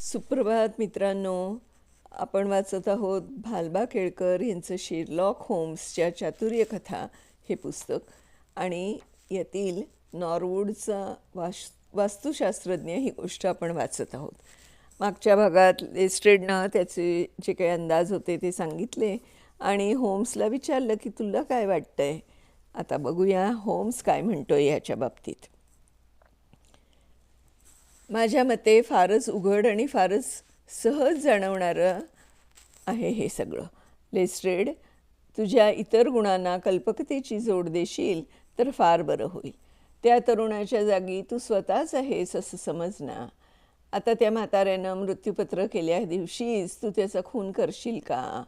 सुप्रभात मित्रांनो. आपण वाचत आहोत भालबा केळकर यांचं शेरलॉक होम्सच्या चातुर्य कथा हे पुस्तक. आणि यातील नॉर्वूडचा वाश वास्तुशास्त्रज्ञ ही गोष्ट आपण वाचत आहोत. मागच्या भागात लेस्ट्रेडनं त्याचे जे काही अंदाज होते ते सांगितले. आणि होम्सला विचारलं की तुला काय वाटतं आहे आता बघूया होम्स काय म्हणतोय ह्याच्या बाबतीत. माझ्या मते फारच उघड आणि फारच सहज जाणवणारं आहे हे सगळं. लेस्ट्रेड तुझ्या इतर गुणांना कल्पकतेची जोड देशील तर फार बरं होईल. त्या तरुणाच्या जागी तू स्वतःच आहेस असं समज ना आता त्या म्हाताऱ्यानं मृत्यूपत्र केल्या दिवशीच तू त्याचा खून करशील का?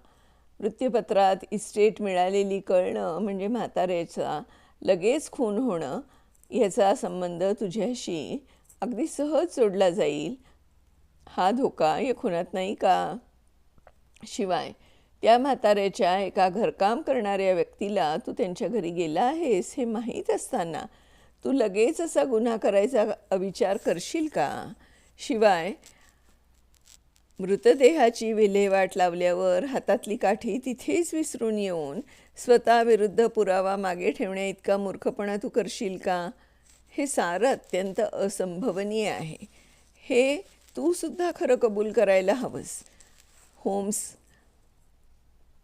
मृत्यूपत्रात इस्टेट मिळालेली कळणं म्हणजे म्हाताऱ्याचा लगेच खून होणं याचा संबंध तुझ्याशी अगदी सहज सोडला जाईल. हा धोका या खुनात नाही का? शिवाय त्या म्हाताऱ्याच्या एका घरकाम करणाऱ्या व्यक्तीला तू त्यांच्या घरी गेला आहेस हे माहीत असताना तू लगेच असा गुन्हा करायचा विचार करशील का? शिवाय मृतदेहाची विल्हेवाट लावल्यावर हातातली काठी तिथेच विसरून येऊन स्वतःविरुद्ध पुरावा मागे ठेवण्या इतका मूर्खपणा तू करशील का? हे सारं अत्यंत असंभवनीय आहे. हे तू सुद्धा खरं कबूल करायला हवंस. होम्स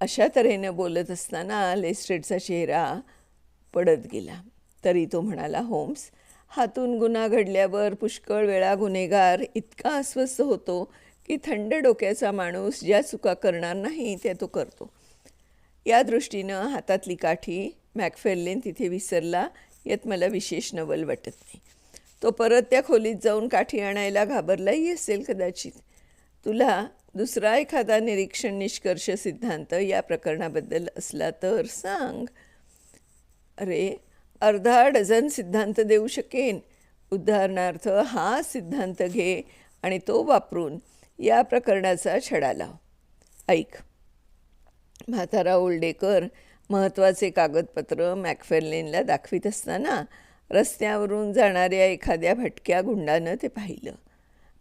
अशा तऱ्हेनं बोलत असताना लेस्ट्रेटचा चेहरा पडत गेला. तरी तो म्हणाला होम्स हातून गुन्हा घडल्यावर पुष्कळ वेळा गुन्हेगार इतका अस्वस्थ होतो की थंड डोक्याचा माणूस ज्या चुका करणार नाही त्या तो करतो. या दृष्टीनं हातातली काठी मॅकफेल्लेन तिथे विसरला यात मला विशेष नवल वाटत नाही. तो परत त्या खोलीत जाऊन काठी आणायला घाबरलाही असेल कदाचित. तुला दुसरा एखादा निरीक्षण निष्कर्ष सिद्धांत या प्रकरणाबद्दल असला तर सांग. अरे अर्धा डझन सिद्धांत देऊ शकेन. उदाहरणार्थ हा सिद्धांत घे आणि तो वापरून या प्रकरणाचा छडा लाव. ऐक. म्हातारा ओल्डेकर महत्त्वाचे कागदपत्र मॅकफेर्लेनला दाखवित असताना रस्त्यावरून जाणाऱ्या एखाद्या भटक्या गुंडानं ते पाहिलं.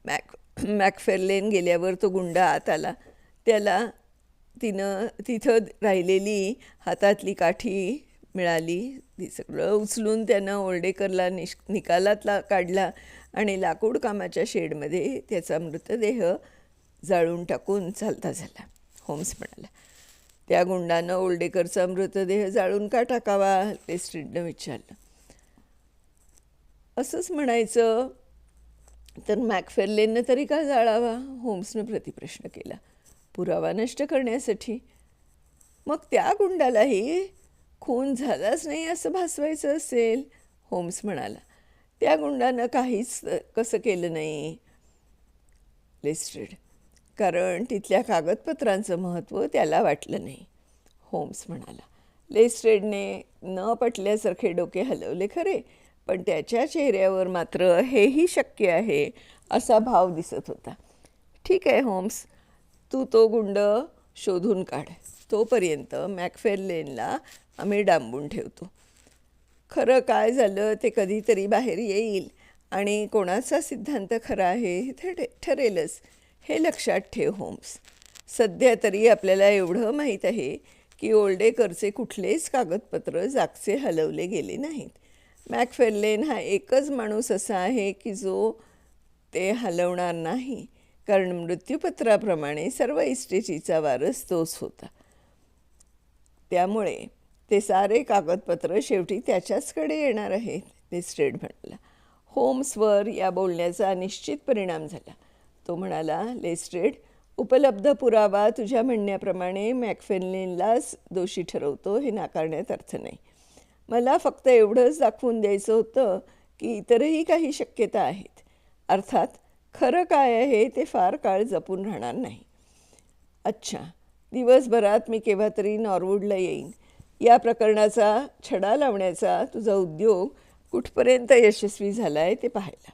मॅक मॅकफेर्लेन गेल्यावर तो गुंडा आत आला त्याला तिनं तिथं राहिलेली हातातली काठी मिळाली. ती सगळं उचलून त्यानं ओरडेकरला निश निकालातला काढला आणि लाकूड कामाच्या शेडमध्ये त्याचा मृतदेह जाळून टाकून चालता झाला. होम्स म्हणाला त्या गुंडानं ओल्डेकरचा मृतदेह जाळून का टाकावा लेस्ट्रीडनं विचारलं. असंच म्हणायचं तर मॅकफेर्लेननं तरी का जाळावा? होम्सनं प्रतिप्रश्न केला. पुरावा नष्ट करण्यासाठी. मग त्या गुंडालाही खून झालाच नाही असं भासवायचं असेल होम्स म्हणाला. त्या गुंडानं काहीच कसं केलं नाही. लेस्ट्रेड कारण तिथल्या कागदपत्रांचं महत्त्व त्याला वाटलं नाही. होम्स म्हणाला लेस्ट्रेडने न पटल्यासारखे डोके हलवले खरे पण त्याच्या चेहऱ्यावर मात्र हेही शक्य आहे असा भाव दिसत होता. ठीक आहे होम्स तू तो गुंड शोधून काढ. तोपर्यंत मॅकफेरलेनला आम्ही डांबून ठेवतो. खरं काय झालं ते कधीतरी बाहेर येईल आणि कोणाचा सिद्धांत खरा आहे हे ठरेलच. हे लक्षात ठेव होम्स. सध्या तरी आपल्याला एवढं माहीत आहे की ओल्डेकरचे कुठलेच कागदपत्र जागचे हलवले गेले नाहीत. मॅकफेर्लेन हा एकच माणूस असा आहे की जो ते हलवणार नाही कारण मृत्यूपत्राप्रमाणे सर्व इस्टेटीचा वारस तोच होता. त्यामुळे ते सारे कागदपत्र शेवटी त्याच्याचकडे येणार आहेत ते स्टेट म्हटला. होम्सवर या बोलण्याचा निश्चित परिणाम झाला. तो म्हणाला लेस्ट्रेड उपलब्ध पुरावा तुझ्या म्हणण्याप्रमाणे मॅकफेनलेनलाच दोषी ठरवतो हे नाकारण्यात अर्थ नाही. मला फक्त एवढंच दाखवून द्यायचं होतं की इतरही काही शक्यता आहेत. अर्थात खरं काय आहे ते फार काळ जपून राहणार नाही. अच्छा दिवसभरात मी केव्हा तरी नॉर्वूडला येईन. या प्रकरणाचा छडा लावण्याचा तुझा उद्योग कुठपर्यंत यशस्वी झाला आहे ते पाहायला.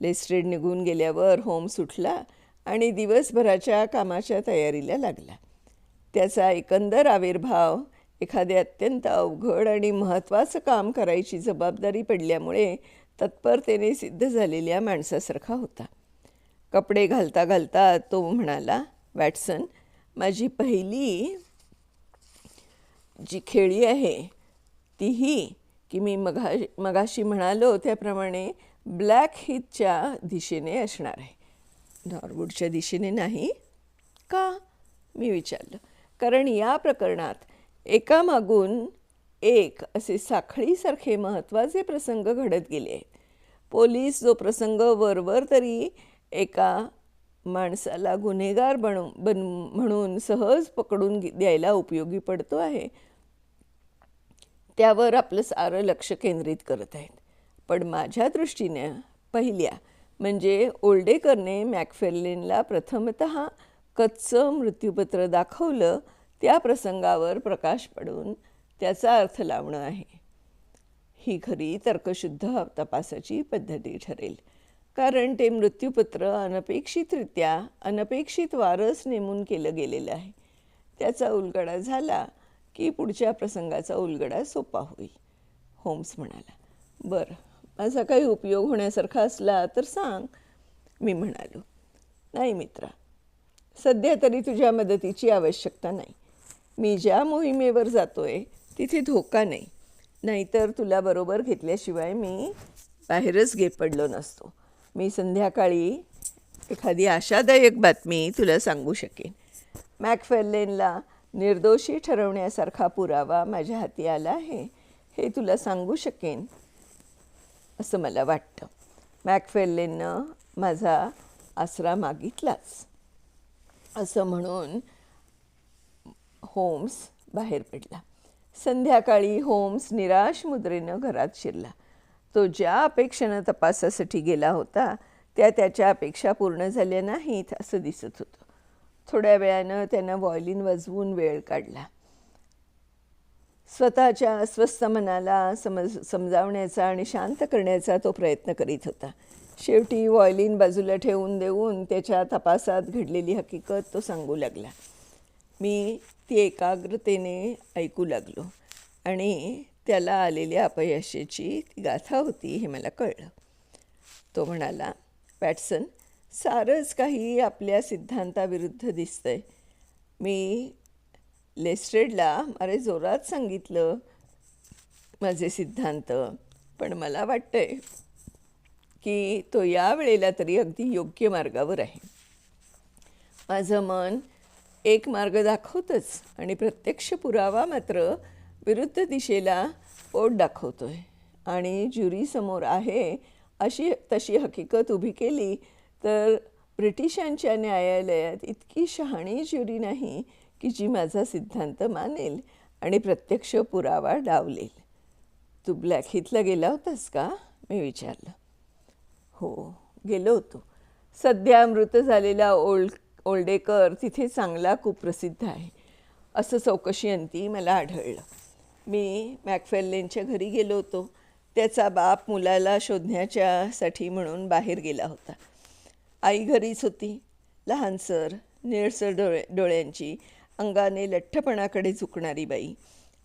लेस्ट्रेड निघून गेल्यावर होम सुटला आणि दिवसभराच्या कामाच्या तयारीला लागला. त्याचा एकंदर आविर्भाव एखादे अत्यंत अवघड आणि महत्त्वाचं काम करायची जबाबदारी पडल्यामुळे तत्परतेने सिद्ध झालेल्या माणसासारखा होता. कपडे घालता घालता तो म्हणाला वॅटसन माझी पहिली जी खेळी आहे तीही की मी मघा मगाशी म्हणालो त्याप्रमाणे ब्लॅक हिथच्या दिशेने असणार आहे. नॉर्वूडच्या दिशेने नाही का? मी विचारलं. कारण या प्रकरणात एकामागून एक असे साखळीसारखे महत्त्वाचे प्रसंग घडत गेले आहेत. पोलीस जो प्रसंग वरवर तरी एका माणसाला गुन्हेगार बनू बन म्हणून सहज पकडून द्यायला उपयोगी पडतो आहे त्यावर आपलं सारं लक्ष केंद्रित करत आहेत. पण माझ्या दृष्टीने पहिल्या म्हणजे ओल्डेकरने मॅकफेर्लिनला प्रथमत कच्चं मृत्यूपत्र दाखवलं त्या प्रसंगावर प्रकाश पडून त्याचा अर्थ लावणं आहे. ही खरी तर्कशुद्ध तपासाची पद्धती ठरेल. कारण ते मृत्यूपत्र अनपेक्षितरित्या अनपेक्षित वारस नेमून केलं गेलेलं आहे. त्याचा उलगडा झाला की पुढच्या प्रसंगाचा उलगडा सोपा होईल. होम्स म्हणाला. बरं. माझा काही उपयोग होण्यासारखा असला तर सांग. मी म्हणालो नाही मित्रा सध्या तरी तुझ्या मदतीची आवश्यकता नाही. मी ज्या मोहिमेवर जातोय तिथे धोका नाही. नाहीतर तुला बरोबर घेतल्याशिवाय मी बाहेरच घे पडलो नसतो. मी संध्याकाळी एखादी आशादायक बातमी तुला सांगू शकेन. मॅकफेर्लेनला निर्दोषी ठरवण्यासारखा पुरावा माझ्या हाती आला आहे. हे तुला सांगू शकेन. असं मला वाटतं. मॅकफेर्लेननं माझा आसरा मागितलाच. असं म्हणून होम्स बाहेर पडला. संध्याकाळी होम्स निराश मुद्रेनं घरात शिरला. तो ज्या अपेक्षेनं तपासासाठी गेला होता त्या त्याच्या अपेक्षा पूर्ण झाल्या नाहीत असं दिसत होतं. थोड्या वेळानं त्यानं व्हायोलिन वाजवून वेळ काढला. स्वतःच्या अस्वस्थ मनाला समज समजावण्याचा आणि शांत करण्याचा तो प्रयत्न करीत होता. शेवटी व्हायोलिन बाजूला ठेवून देऊन त्याच्या तपासात घडलेली हकीकत तो सांगू लागला. मी ती एकाग्रतेने ऐकू लागलो आणि त्याला आलेल्या अपयशाची ती गाथा होती हे मला कळलं. तो म्हणाला पॅटसन सारंच काही आपल्या सिद्धांताविरुद्ध दिसतंय. मी लेस्ट्रेडला अरे जोरात सांगितलं माझे सिद्धांत पण मला वाटतंय की तो या वेळेला तरी अगदी योग्य मार्गावर आहे. माझं मन एक मार्ग दाखवतंच आणि प्रत्यक्ष पुरावा मात्र विरुद्ध दिशेला ओढ दाखवतोय. आणि ज्युरीसमोर आहे अशी तशी हकीकत उभी केली तर ब्रिटिशांच्या न्यायालयात इतकी शहाणी ज्युरी नाही की जी माझा सिद्धांत मानेल आणि प्रत्यक्ष पुरावा डावलेल. तू ब्लॅक हिथला गेला होतास का? मी विचारलं. हो गेलो होतो. सध्या मृत झालेला ओल्ड ओल्डेकर तिथे चांगला कुप्रसिद्ध आहे. असं चौकशी अंती मला आढळलं. मी मॅकफेल्लेनच्या घरी गेलो होतो. त्याचा बाप मुलाला शोधण्याच्यासाठी म्हणून बाहेर गेला होता. आई घरीच होती. लहानसर निळसर डोळे डोळ्यांची अंगाने लठ्ठपणाकडे झुकणारी बाई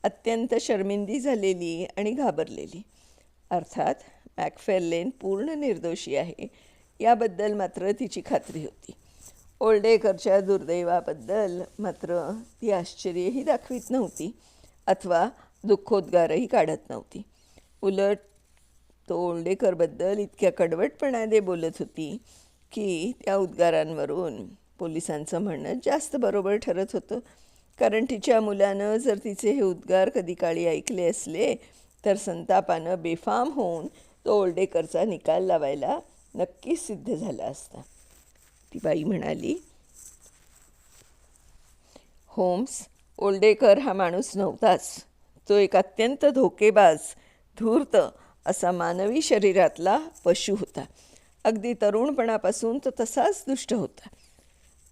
अत्यंत शर्मिंदी झालेली आणि घाबरलेली. अर्थात मॅकफेर्लेन पूर्ण निर्दोषी आहे याबद्दल मात्र तिची खात्री होती. ओल्डेकरच्या दुर्दैवाबद्दल मात्र ती आश्चर्यही दाखवित नव्हती अथवा दुःखोद्गारही काढत नव्हती. उलट तो ओल्डेकरबद्दल इतक्या कडवटपणाने बोलत होती की त्या उद्गारांवरून पोलिसांचं म्हणणं जास्त बरोबर ठरत होतं. कारण तिच्या मुलानं जर तिचे हे उद्गार कधी काळी ऐकले असले तर संतापानं बेफाम होऊन तो ओल्डेकरचा निकाल लावायला नक्कीच सिद्ध झाला असता. ती बाई म्हणाली होम्स ओल्डेकर हा माणूस नव्हताच. तो एक अत्यंत धोकेबाज धूर्त असा मानवी शरीरातला पशु होता. अगदी तरुणपणापासून तो तसाच दुष्ट होता.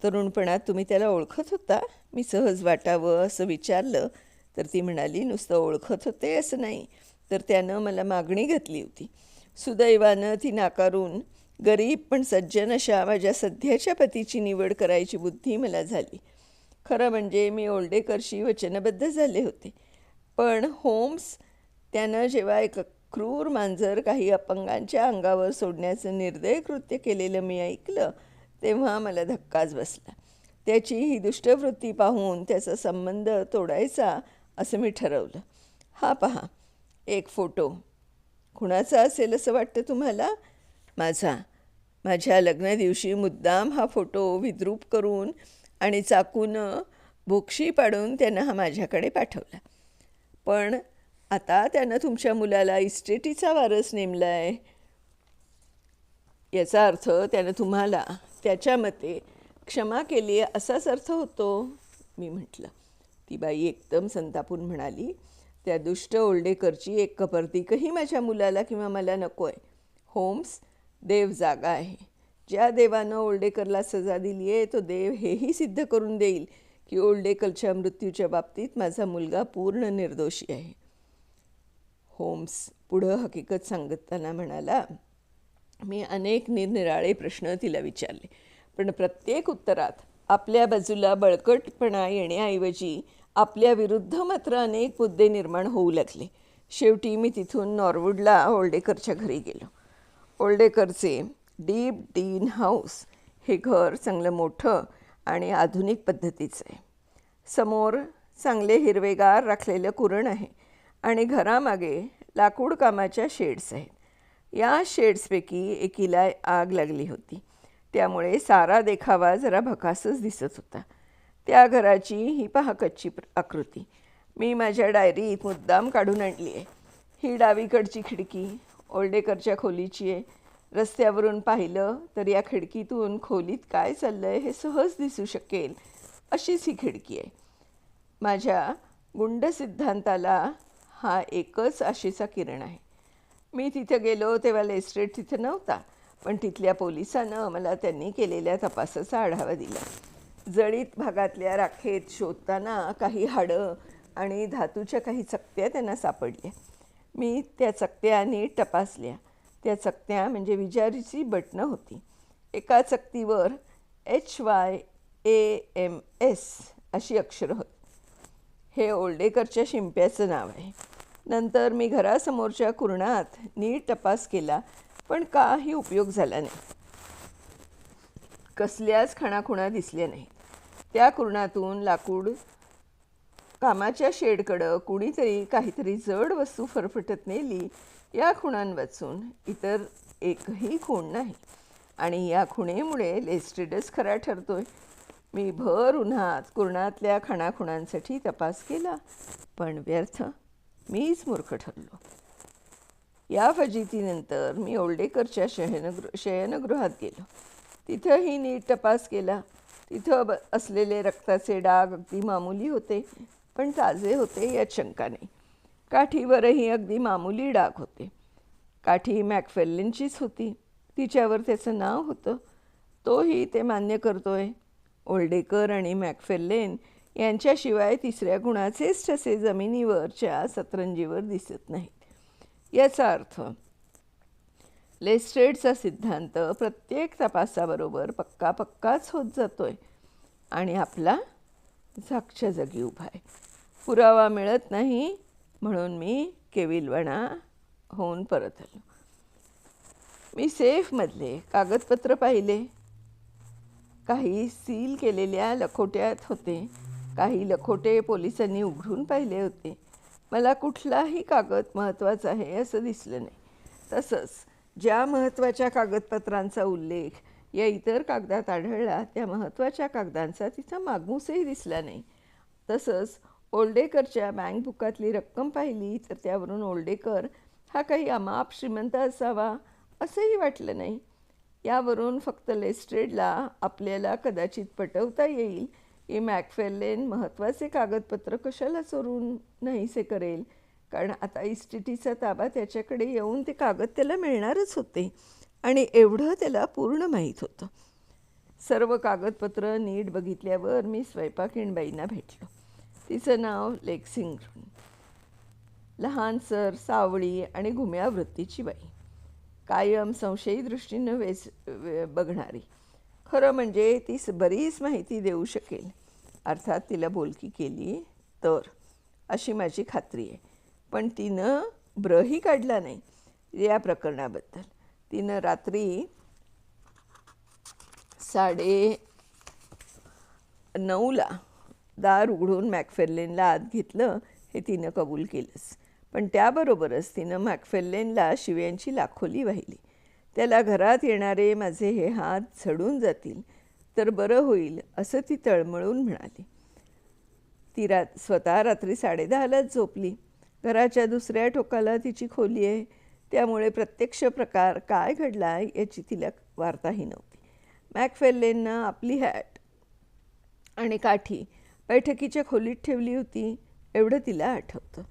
तरुणपणात तुम्ही त्याला ओळखत होता? मी सहज वाटावं असं विचारलं. तर ती म्हणाली नुसतं ओळखत होते असं नाही. तर त्यानं मला मागणी घातली होती. सुदैवानं ती नाकारून गरीब पण सज्जन अशा माझ्या सध्याच्या पतीची निवड करायची बुद्धी मला झाली. खरं म्हणजे मी ओल्डेकरशी वचनबद्ध झाले होते. पण होम्स त्यानं जेव्हा एक क्रूर मांजर काही अपंगांच्या अंगावर सोडण्याचं निर्दय कृत्य केलेलं मी ऐकलं तेव्हा मला धक्काच बसला. त्याची ही दुष्टवृत्ती पाहून त्याचा संबंध तोडायचा असं मी ठरवलं. हा पहा एक फोटो. कुणाचा असेल असं वाटतं तुम्हाला? माझा. माझ्या लग्नदिवशी मुद्दाम हा फोटो विद्रूप करून आणि चाकून बोक्षी पाडून त्यानं हा माझ्याकडे पाठवला. पण आता त्यानं तुमच्या मुलाला इस्टेटीचा वारस नेमला आहे याचा अर्थ त्यानं तुम्हाला त्याच्या मते क्षमा केली आहे असाच अर्थ होतो मी म्हटलं. ती बाई एकदम संतापून म्हणाली त्या दुष्ट ओल्डेकरची एक कपर्तिकही माझ्या मुलाला किंवा मला नको आहे होम्स देव जागा आहे. ज्या देवानं ओल्डेकरला सजा दिली आहे तो देव हेही सिद्ध करून देईल की ओल्डेकरच्या मृत्यूच्या बाबतीत माझा मुलगा पूर्ण निर्दोषी आहे. होम्स पुढं हकीकत सांगताना म्हणाला मी अनेक निरनिराळे प्रश्न तिला विचारले. पण प्रत्येक उत्तरात आपल्या बाजूला बळकटपणा येण्याऐवजी आपल्या विरुद्ध मात्र अनेक मुद्दे निर्माण होऊ लागले. शेवटी मी तिथून नॉर्वूडला ओल्डेकरच्या घरी गेलो. ओल्डेकरचे डीप डीन हाऊस हे घर चांगलं मोठं आणि आधुनिक पद्धतीचं आहे. समोर चांगले हिरवेगार राखलेलं कुरण आहे आणि घरामागे लाकूड कामाच्या शेड्स आहेत. या शेड्सपैकी एकीला आग लागली होती. त्यामुळे सारा देखावा जरा भकासच दिसत होता. त्या घराची ही पहा कच्ची प्र- आकृती. मी माझ्या डायरीत मुद्दाम काढून आणली आहे. ही डावीकडची खिडकी ओल्डेकरच्या खोलीची आहे. रस्त्यावरून पाहिलं तर या खिडकीतून खोलीत काय चाललं आहे हे सहज दिसू शकेल अशीच ही खिडकी आहे. माझ्या गुंड सिद्धांताला हा एकच आशेचा किरण आहे. मी तिथं गेलो तेव्हा लेस्ट्रेट तिथं नव्हता. पण तिथल्या पोलिसानं मला त्यांनी केलेल्या तपासाचा आढावा दिला. जळीत भागातल्या राखेत शोधताना काही हाडं आणि धातूच्या काही चकत्या त्यांना सापडल्या. मी त्या चकत्या नीट तपासल्या. त्या चकत्या म्हणजे विजारीची बटणं होती. एका चकतीवर H Y A M S अशी अक्षरं होती. हे ओल्डेकरच्या शिंप्याचं नाव आहे. नंतर मी घरासमोरच्या कुरणात नीट तपास केला पण काही उपयोग झाला नाही. कसल्याच खाणाखुणा दिसल्या नाही त्या कुरणातून लाकूड कामाच्या शेडकडं कुणीतरी काहीतरी जड वस्तू फरफटत नेली या खुणांवाचून इतर एकही खूण नाही. आणि या खुणेमुळे लेस्ट्रिडस खरा ठरतोय. मी भर उन्हात कुरणातल्या खाणाखुणांसाठी तपास केला पण व्यर्थ. मीच मूर्ख ठरलो. या फजितीनंतर मी ओल्डेकरच्या शयनगृह शयनगृहात गेलो. तिथंही नीट तपास केला. तिथं ब असलेले रक्ताचे डाग अगदी मामूली होते पण ताजे होते यात शंका नाही. काठीवरही अगदी मामूली डाग होते. काठी मॅकफेल्लिनचीच होती. तिच्यावर त्याचं नाव होतं. तोही ते मान्य करतोय. ओल्डेकर आणि मॅकफेल्लेन यांच्याशिवाय तिसऱ्या गुणाचेच ठसे जमिनीवरच्या सतरंजीवर दिसत नाहीत. याचा अर्थ लेस्ट्रेडचा सिद्धांत प्रत्येक तपासाबरोबर पक्का पक्काच होत जातोय आणि आपला जागच्या जागी उभा आहे. पुरावा मिळत नाही म्हणून मी केविलवाणा होऊन परत आलो. मी सेफमधले कागदपत्र पाहिले. काही सील केलेल्या लखोट्यात होते. काही लखोटे पोलिसांनी उघडून पाहिले होते. मला कुठलाही कागद महत्त्वाचा आहे असं दिसलं नाही. तसंच ज्या महत्त्वाच्या कागदपत्रांचा उल्लेख या इतर कागदात आढळला त्या महत्त्वाच्या कागदांचा तिचा मागमूसही दिसला नाही. तसंच ओल्डेकरच्या बँक बुकातली रक्कम पाहिली तर त्यावरून ओल्डेकर हा काही अमाप श्रीमंत असावा असंही वाटलं नाही. यावरून फक्त लेस्ट्रेडला आपल्याला कदाचित पटवता येईल की मॅकफेलेन महत्त्वाचे कागदपत्र कशाला चोरून नाहीसे करेल? कारण आता इस्टिटीचा ताबा त्याच्याकडे येऊन ते कागद त्याला मिळणारच होते. आणि एवढं त्याला पूर्ण माहीत होतं. सर्व कागदपत्र नीट बघितल्यावर मी स्वयंपाकिणबाईंना भेटलो. तिचं नाव लेक्सिंग्टन लहानसर सावळी आणि घुम्या वृत्तीची बाई. कायम संशयी दृष्टीनं वेच बघणारी. खरं म्हणजे ती बरीच माहिती देऊ शकेल. अर्थात तिला बोलकी केली तर. अशी माझी खात्री आहे. पण तिनं ब्रही काढला नाही या प्रकरणाबद्दल. तिनं रात्री साडे नऊला दार उघडून मॅकफेर्लेनला आत घेतलं हे तिनं कबूल केलंच. पण त्याबरोबरच तिनं मॅकफेर्लेनला शिव्यांची लाखोली वाहिली. त्याला घरात येणारे माझे हे हात झडून जातील तर बरं होईल असं ती तळमळून म्हणाली. ती रात स्वतः रात्री साडेदहालाच झोपली. घराच्या दुसऱ्या टोकाला तिची खोली आहे. त्यामुळे प्रत्यक्ष प्रकार काय घडला याची तिला वार्ताही नव्हती. मॅकफेल्लेननं आपली हॅट आणि काठी बैठकीच्या खोलीत ठेवली होती एवढं तिला आठवतं.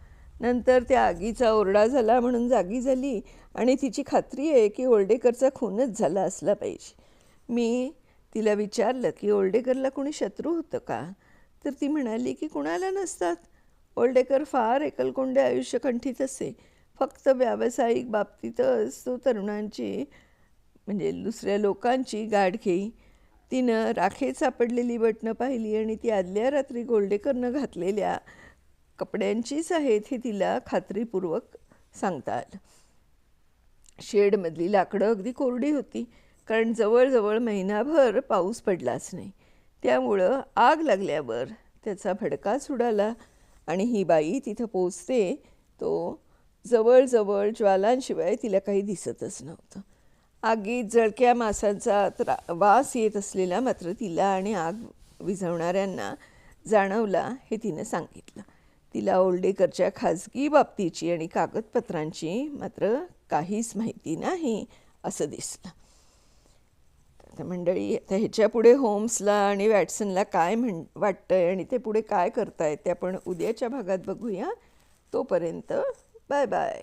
नंतर त्या आगीचा ओरडा झाला म्हणून जागी झाली आणि तिची खात्री आहे की ओल्डेकरचा खूनच झाला असला पाहिजे. मी तिला विचारलं की ओल्डेकरला कोणी शत्रू होतं का? तर ती म्हणाली की कुणाला नसतात. ओल्डेकर फार एकलकोंडे आयुष्य कंठीत असे. फक्त व्यावसायिक बाबतीतच तो तरुणांची म्हणजे दुसऱ्या लोकांची गाठ घेई तिनं राखेत सापडलेली बटणं पाहिली आणि ती आदल्या रात्री गोल्डेकरनं घातलेल्या कपड्यांचीच आहेत हे तिला खात्रीपूर्वक सांगता आलं शेडमधली लाकडं अगदी कोरडी होती कारण जवळजवळ महिनाभर पाऊस पडलाच नाही. त्यामुळं आग लागल्यावर त्याचा भडकाच उडाला आणि ही बाई तिथं पोचते तो जवळजवळ ज्वालांशिवाय तिला काही दिसतच नव्हतं. आगीत जळक्या मासांचा त्रा वास येत असलेला मात्र तिला आणि आग विझवणाऱ्यांना जाणवला हे तिनं सांगितलं. तिला ओल्डेकरच्या खाजगी बाबतीची आणि कागदपत्रांची मात्र काहीच माहिती नाही असं दिसलं आता मंडळी आता ह्याच्या पुढे होम्सला आणि वॅटसनला काय म्हण वाटतंय आणि ते पुढे काय करतायत ते आपण उद्याच्या भागात बघूया. तोपर्यंत बाय बाय.